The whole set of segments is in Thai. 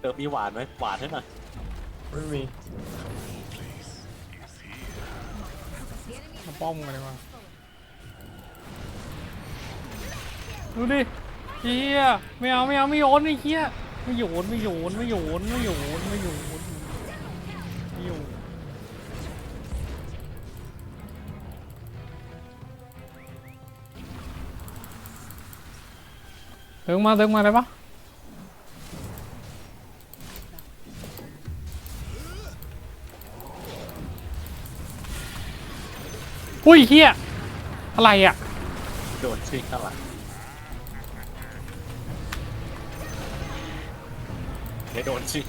เติมมีหวานไหมหวานให้หน่อยไม่มีมาป้อมกันเลยว่ะดูดิเฮียไม่เอาไม่เอาไม่โยนไอ้เฮียไม่โยนไม่โยนไม่โยนไม่โยนไม่โยนไม่โยนเติงมาเติงมาได้ปะ อุ้ยเฮียอะไรอะ โดนชิงข้างหลังเดี๋ยวโดนชิง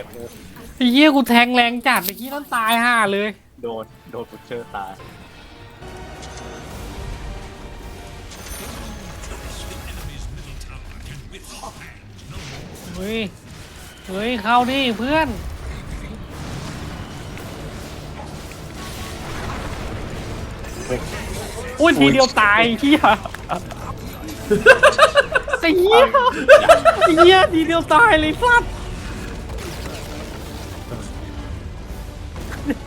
ยกูไอ้เหี้ยกูแทงแรงจัดไอ้เหี้ยต้องตายห่าเลยโดนโดนบุชเชอร์ตายเฮ้ยเฮ้ยเข้าดิเพื่อนอุ้ยทีเดียวตายเหี้ยไอ้เหี้ยไอ้เหี้ยทีเดียวตายเลยสัตว์